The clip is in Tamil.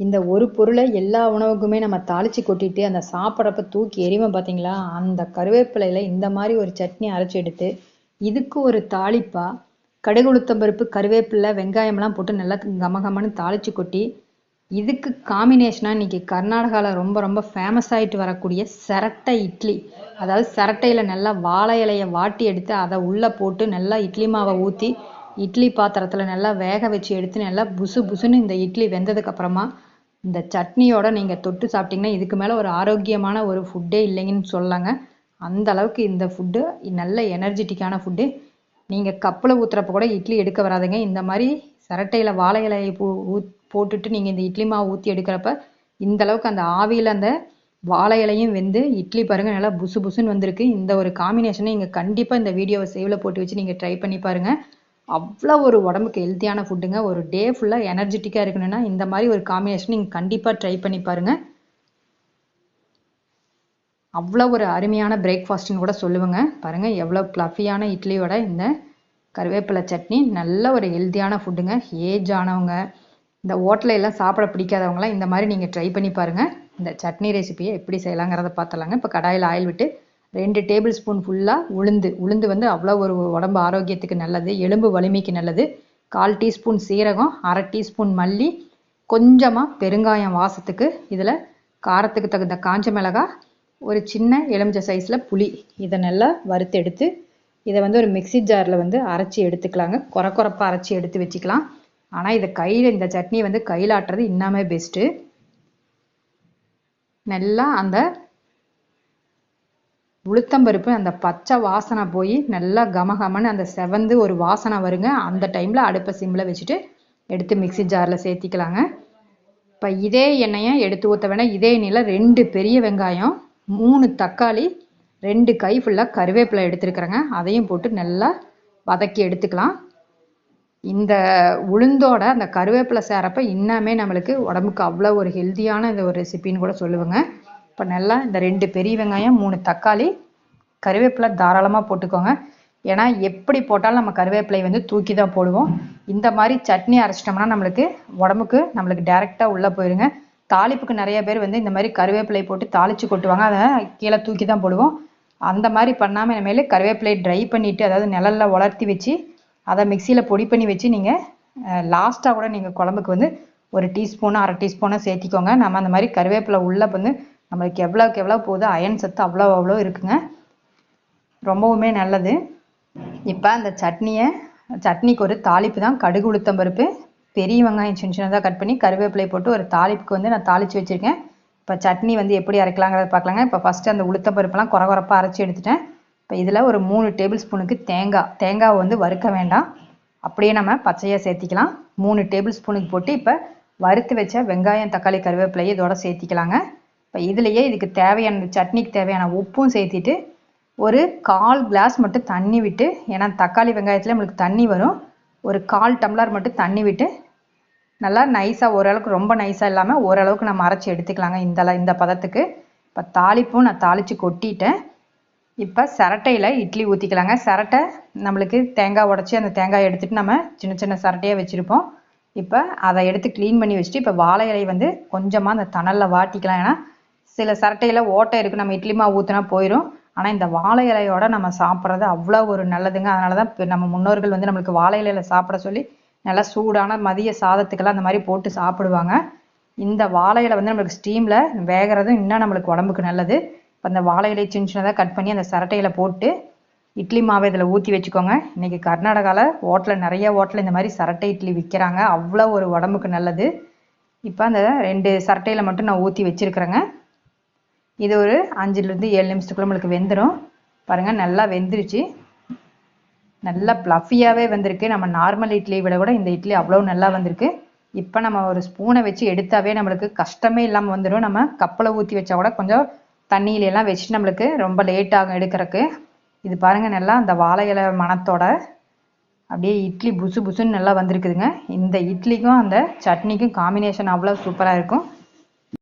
இந்த ஒரு பொருளை எல்லா உணவுக்குமே நம்ம தாளித்து கொட்டிட்டு அந்த சாப்பிட்றப்ப தூக்கி எரிமை பார்த்தீங்களா அந்த கருவேப்பிலையில் இந்த மாதிரி ஒரு சட்னி அரைச்சி எடுத்து இதுக்கு ஒரு தாளிப்பா கடுகு பருப்பு கருவேப்பிலை வெங்காயம்லாம் போட்டு நல்லா கமகமன்னு தாளித்து கொட்டி இதுக்கு காம்பினேஷனாக இன்றைக்கி கர்நாடகாவில் ரொம்ப ரொம்ப ஃபேமஸ் ஆகிட்டு வரக்கூடிய சிரட்டை இட்லி. அதாவது சிரட்டையில் நல்லா வாழை இலையை வாட்டி எடுத்து அதை உள்ளே போட்டு நல்லா இட்லி மாவை ஊற்றி இட்லி பாத்திரத்தில் நல்லா வேக வச்சு எடுத்து நல்லா புசு புசுன்னு இந்த இட்லி வெந்ததுக்கப்புறமா இந்த சட்னியோட நீங்கள் தொட்டு சாப்பிட்டீங்கன்னா இதுக்கு மேலே ஒரு ஆரோக்கியமான ஒரு ஃபுட்டே இல்லைங்கன்னு சொல்லலாங்க அந்த அளவுக்கு இந்த ஃபுட்டு நல்ல எனர்ஜெட்டிக்கான ஃபுட்டு நீங்கள் கப்பில் ஊற்றுறப்ப கூட இட்லி எடுக்க வராதுங்க. இந்த மாதிரி சரட்டையில் வாழை இலையை பூ ஊத் போட்டுட்டு நீங்கள் இந்த இட்லி மாவு ஊற்றி எடுக்கிறப்ப இந்த அளவுக்கு அந்த ஆவியில் அந்த வாழை இலையும் வெந்து இட்லி பாருங்கள் நல்லா புசு புசுன்னு வந்திருக்கு. இந்த ஒரு காம்பினேஷனை நீங்கள் கண்டிப்பாக இந்த வீடியோவை சேவில் போட்டு வச்சு நீங்கள் ட்ரை பண்ணி பாருங்கள் அவ்வளோ ஒரு உடம்புக்கு ஹெல்த்தியான ஃபுட்டுங்க ஒரு டே ஃபுல்லாக எனர்ஜெட்டிக்காக இருக்கணும்னா இந்த மாதிரி ஒரு காம்பினேஷன் நீங்கள் கண்டிப்பாக ட்ரை பண்ணி பாருங்கள் அவ்வளோ ஒரு அருமையான பிரேக்ஃபாஸ்ட்னு கூட சொல்லுவேங்க. பாருங்கள் எவ்வளோ ப்ளஃபியான இட்லியோட இந்த கருவேப்பிலை சட்னி நல்ல ஒரு ஹெல்த்தியான ஃபுட்டுங்க ஏஜ் ஆனவங்க இந்த ஹோட்டலில் எல்லாம் சாப்பிட பிடிக்காதவங்களாம் இந்த மாதிரி நீங்கள் ட்ரை பண்ணி பாருங்கள் இந்த சட்னி ரெசிபியை எப்படி செய்யலாங்கிறத பார்த்தலாங்க இப்போ கடாயில் ஆயில் விட்டு ரெண்டு டேபிள் ஸ்பூன் ஃபுல்லாக உளுந்து. உளுந்து வந்து அவ்வளோ ஒரு உடம்பு ஆரோக்கியத்துக்கு நல்லது. எலும்பு வலிமைக்கு நல்லது. கால் டீஸ்பூன் சீரகம் அரை டீஸ்பூன் மல்லி கொஞ்சமாக பெருங்காயம் வாசத்துக்கு. இதில் காரத்துக்கு தகுந்த காஞ்ச மிளகாய் ஒரு சின்ன எலுமிச்சை சைஸில் புளி. இதை நல்லா வறுத்து எடுத்து இதை வந்து ஒரு மிக்சி ஜாரில் வந்து அரைச்சி எடுத்துக்கலாங்க. குறை குறைப்பாக அரைச்சி எடுத்து வச்சுக்கலாம். ஆனால் இதை கையில் இந்த சட்னி வந்து கையில் ஆட்டுறது இன்னமே பெஸ்ட்டு நல்லா அந்த உளுத்தம்பருப்பு அந்த பச்சை வாசனை போய் நல்லா கமகமன்னு அந்த செவந்து ஒரு வாசனை வருங்க. அந்த டைமில் அடுப்பை சிம்மில் வச்சுட்டு எடுத்து மிக்சி ஜாரில் சேர்த்திக்கலாங்க. இப்போ இதே எண்ணெயை எடுத்து ஊற்ற வேணால் இதே எண்ணெயில் ரெண்டு பெரிய வெங்காயம் மூணு தக்காளி ரெண்டு கை ஃபுல்லாக கருவேப்பிலை எடுத்துருக்குறேங்க. அதையும் போட்டு நல்லா வதக்கி எடுத்துக்கலாம். இந்த உளுந்தோட அந்த கருவேப்பிலை சேரப்ப இன்னமே நம்மளுக்கு உடம்புக்கு அவ்வளோ ஒரு ஹெல்த்தியான இந்த ஒரு ரெசிபின்னு கூட சொல்லுவேங்க. இப்போ நல்லா இந்த ரெண்டு பெரிய வெங்காயம் மூணு தக்காளி கருவேப்பிலை தாராளமாக போட்டுக்கோங்க. ஏன்னா எப்படி போட்டாலும் நம்ம கருவேப்பிலை வந்து தூக்கி தான் போடுவோம். இந்த மாதிரி சட்னி அரைச்சிட்டோம்னா நம்மளுக்கு உடம்புக்கு நம்மளுக்கு டேரெக்டாக உள்ளே போயிருங்க. தாளிப்புக்கு நிறைய பேர் வந்து இந்த மாதிரி கருவேப்பிலை போட்டு தாளித்து கொட்டுவாங்க. அதை கீழே தூக்கி தான் போடுவோம். அந்த மாதிரி பண்ணாமல் இனிமேல் கருவேப்பிலை ட்ரை பண்ணிவிட்டு அதாவது நிழலில் வளர்த்தி வச்சு அதை மிக்சியில் பொடி பண்ணி வச்சு நீங்கள் லாஸ்ட்டாக கூட நீங்கள் குழம்புக்கு வந்து ஒரு டீஸ்பூனு அரை டீஸ்பூனாக சேர்த்திக்கோங்க. நம்ம அந்த மாதிரி கருவேப்பிலை உள்ளே வந்து நம்மளுக்கு எவ்வளோக்கு எவ்வளோ போகுதோ? அயன் சத்து அவ்வளோ அவ்வளோ இருக்குங்க. ரொம்பவுமே நல்லது. இப்போ அந்த சட்னியை சட்னிக்கு ஒரு தாளிப்பு தான். கடுகு உளுத்தம் பருப்பு. பெரிய வெங்காயம் சின்ன சின்னதாக கட் பண்ணி கருவேப்பிலை போட்டு ஒரு தாளிப்புக்கு வந்து நான் தாளித்து வச்சுருக்கேன். இப்போ சட்னி வந்து எப்படி அரைக்கலாங்கிறத பார்க்கலாங்க. இப்போ ஃபஸ்ட்டு அந்த உளுத்தம் பருப்பெல்லாம் குறை குறப்பாக அரைச்சி எடுத்துட்டேன். இப்போ இதில் ஒரு மூணு டேபிள் ஸ்பூனுக்கு தேங்காய். தேங்காவை வந்து வறுக்க வேண்டாம். அப்படியே நம்ம பச்சையாக சேர்த்திக்கலாம். மூணு டேபிள் ஸ்பூனுக்கு போட்டு இப்போ வறுத்து வச்ச வெங்காயம் தக்காளி கருவேப்பிலையை இதோட சேர்த்திக்கலாங்க. இப்போ இதுலேயே இதுக்கு தேவையான சட்னிக்கு தேவையான உப்பும் சேர்த்திட்டு ஒரு கால் கிளாஸ் மட்டும் தண்ணி விட்டு ஏன்னா தக்காளி வெங்காயத்தில் நம்மளுக்கு தண்ணி வரும். ஒரு கால் டம்ளர் மட்டும் தண்ணி விட்டு நல்லா நைஸாக ஓரளவுக்கு ரொம்ப நைஸாக இல்லாமல் ஓரளவுக்கு நம்ம அரைச்சி எடுத்துக்கலாங்க இந்த இந்த பதத்துக்கு. இப்போ தாளிப்பும் நான் தாளித்து கொட்டிட்டேன். இப்போ சிரட்டையில் இட்லி ஊற்றிக்கலாங்க சிரட்டை நம்மளுக்கு தேங்காய் உடச்சி அந்த தேங்காய் எடுத்துகிட்டு நம்ம சின்ன சின்ன சிரட்டையாக வச்சுருப்போம். இப்போ அதை எடுத்து க்ளீன் பண்ணி வச்சுட்டு இப்போ வாழை இலை வந்து கொஞ்சமாக அந்த தணலில் வாட்டிக்கலாம். ஏன்னா சில சரட்டையில ஓட்டை இருக்குது நம்ம இட்லி மாவு ஊற்றினா போயிடும் ஆனால் இந்த வாழை இலையோட நம்ம சாப்பிட்றது அவ்வளோ ஒரு நல்லதுங்க. அதனால தான் இப்போ நம்ம முன்னோர்கள் வந்து நம்மளுக்கு வாழை இலையில சாப்பிட சொல்லி நல்லா சூடான மதிய சாதத்துக்கெல்லாம் அந்த மாதிரி போட்டு சாப்பிடுவாங்க. இந்த வாழை இலை வந்து நம்மளுக்கு ஸ்டீமில் வேகிறதும் இன்னும் நம்மளுக்கு உடம்புக்கு நல்லது. இப்போ அந்த வாழை இலை சின்ன சின்னதாக கட் பண்ணி அந்த சரட்டையில் போட்டு இட்லி மாவை இதில் ஊற்றி வச்சுக்கோங்க. இன்றைக்கி கர்நாடகாவில் ஹோட்டலில் நிறைய ஹோட்டலில் இந்த மாதிரி சரட்டை இட்லி விற்கிறாங்க அவ்வளோ ஒரு உடம்புக்கு நல்லது. இப்போ அந்த ரெண்டு சரட்டையில் மட்டும் நான் ஊற்றி வச்சுருக்குறேங்க. இது ஒரு அஞ்சுலேருந்து ஏழு நிமிஷத்துக்குள்ள நம்மளுக்கு வெந்துடும் பாருங்கள் நல்லா வெந்துருச்சு. நல்லா ப்ளஃபியாகவே வந்திருக்கு. நம்ம நார்மல் இட்லியை விட கூட இந்த இட்லி அவ்வளோ நல்லா வந்திருக்கு. இப்போ நம்ம ஒரு ஸ்பூனை வச்சு எடுத்தாவே நம்மளுக்கு கஷ்டமே இல்லாமல் வந்துடும் நம்ம கப்பலை ஊற்றி வச்சா கூட கொஞ்சம் தண்ணியிலெல்லாம் வச்சுட்டு நம்மளுக்கு ரொம்ப லேட் ஆகும் எடுக்கிறதுக்கு இது பாருங்கள் நல்லா அந்த வாழை இலை மணத்தோட அப்படியே இட்லி புசு புசுன்னு நல்லா வந்திருக்குதுங்க. இந்த இட்லிக்கும் அந்த சட்னிக்கும் காம்பினேஷன் அவ்வளோ சூப்பராக இருக்கும்.